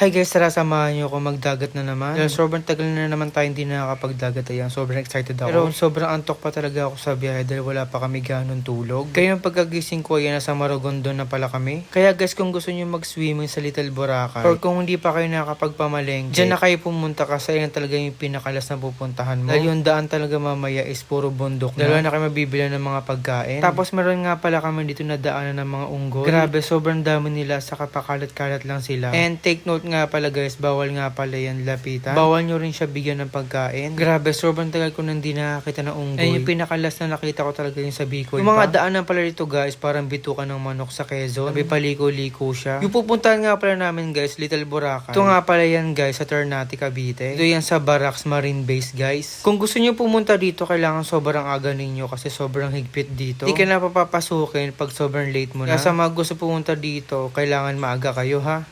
Hi guys, tara samahan niyo ako magdagat na naman. Dahil sobrang tagal na naman tayo hindi nakakapagdagat ayan. Sobrang excited ako. Pero sobrang antok pa talaga ako sa biyahe dahil wala pa kami ganong tulog. Kaya yung pagkagising ko ayan, nasa Marogondo na pala kami. Kaya guys, kung gusto niyo mag-swimming sa Little Boracay or kung hindi pa kayo nakakapagpamalengke, dyan na kayo pumunta kasi ayan talaga yung pinakalas na pupuntahan mo. Dahil yung daan talaga mamaya is puro bundok na. Dalawa na kayo mabibili ng mga pagkain. Tapos meron nga pala kami dito na daanan ng mga unggoy. Grabe, sobrang dami nila sa kapakalat-kalat lang sila. And take note nga pala guys, bawal nga pala yan lapitan. Bawal nyo rin siya bigyan ng pagkain. Grabe, sobrang tagal ko nang di nakakita ng unggoy. Ayun yung pinakalas na nakita ko talaga yung sa Bicol Yung mga daanan pala dito guys, parang bitukan ng manok sa Quezon. Sabi paliko-liko siya. Yung pupuntahan nga pala namin guys, Little Boracay. Ito nga pala yan guys, sa Ternate, Cavite. Ito yan sa Barracks Marine Base guys. Kung gusto nyo pumunta dito, kailangan sobrang aga ninyo kasi sobrang higpit dito. Hindi ka na papapasukin pag sobrang late mo na. Kaya sa mga gusto pumunta dito, kailangan maaga kayo ha.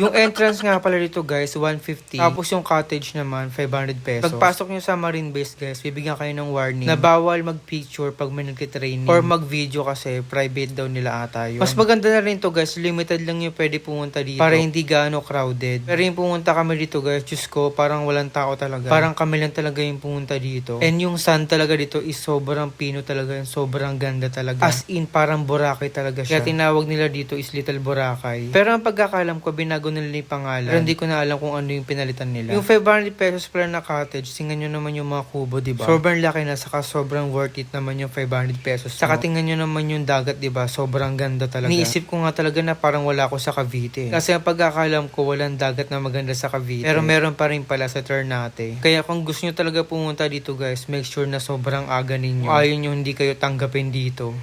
Yung entrance nga pala dito guys, 150. Tapos yung cottage naman, 500 pesos. Pagpasok nyo sa Marine Base guys, bibigyan kayo ng warning na bawal mag-picture pag may nagtitraining. Or mag-video kasi private daw nila ata yun. Mas maganda na rin to guys, limited lang yung pwede pumunta dito. Para hindi gaano crowded. Pero yung pumunta kami dito guys, Diyos ko, parang walang tao talaga. Parang kami lang talaga yung pumunta dito. And yung sun talaga dito is sobrang pino talaga. Yung sobrang ganda talaga. As in, parang Boracay talaga siya. Kaya tinawag nila dito is Little Boracay. Pero ang pagkakalam ko, binago nila yung pangalan. Pero hindi ko na alam kung ano yung pinalitan nila. Yung 500 pesos pala na cottage, tingnan nyo naman yung mga kubo, di ba? Sobrang laki na, saka sobrang worth it naman yung 500 pesos. Saka tingnan nyo naman yung dagat, di ba? Sobrang ganda talaga. Niisip ko nga talaga na parang wala ako sa Cavite. Kasi ang pagkakalam ko, walang dagat na maganda sa Cavite. Pero meron pa rin pala sa Ternate. Kaya kung gusto nyo talaga pumunta dito guys, make sure na sobrang aga ninyo. Ayaw nyo hindi kayo tanggapin dito.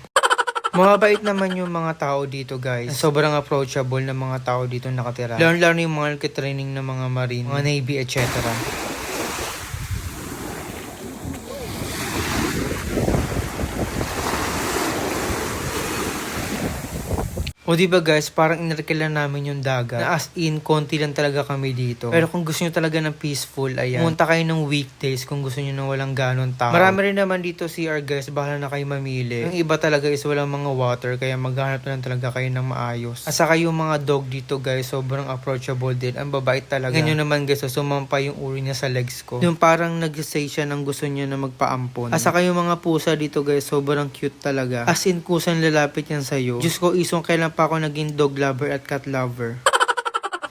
Mababait naman yung mga tao dito guys. Sobrang approachable na mga tao dito nakatira. Lalo-lalo yung mga nagkitraining ng mga marine, mga navy, etc. O di ba guys, parang inarkilan namin yung dagat. Na as in, konti lang talaga kami dito. Pero kung gusto nyo talaga ng peaceful, ayan. Pumunta kayo ng weekdays kung gusto nyo ng walang ganon tao. Marami rin naman dito CR guys, bahala na kayo mamili. Yung iba talaga is walang mga water, kaya maghanap na lang talaga kayo ng maayos. At saka yung mga dog dito guys, sobrang approachable din. Ang babait talaga. Ganyan naman guys, so sumampa yung uri niya sa legs ko. Yung parang nag-say siya ng gusto niya na magpaampon. At saka yung mga pusa dito guys, sobrang cute talaga. As in, kusang lalapit yan sa'yo. Diyos ko, isong kailan pa ako naging dog lover at cat lover.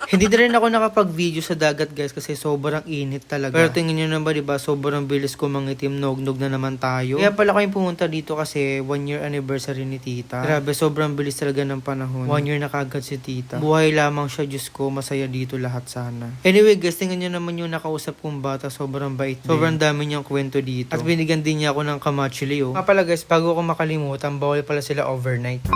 Hindi na rin ako nakapag-video sa dagat guys kasi sobrang init talaga. Pero tingin nyo naman diba, sobrang bilis ko mangitim, nog-nog na naman tayo. Kaya pala kayong pumunta dito kasi one year anniversary ni tita. Grabe, sobrang bilis talaga ng panahon. One year na kagad si tita. Buhay lamang siya, Diyos ko, masaya dito lahat sana. Anyway guys, tingnan nyo naman yung nakausap kong bata, sobrang bait din. Sobrang dami niyang kwento dito. At binigyan din niya ako ng kamachili oh. Nga pala guys, bago ko makalimutan, bawal pala sila overnight.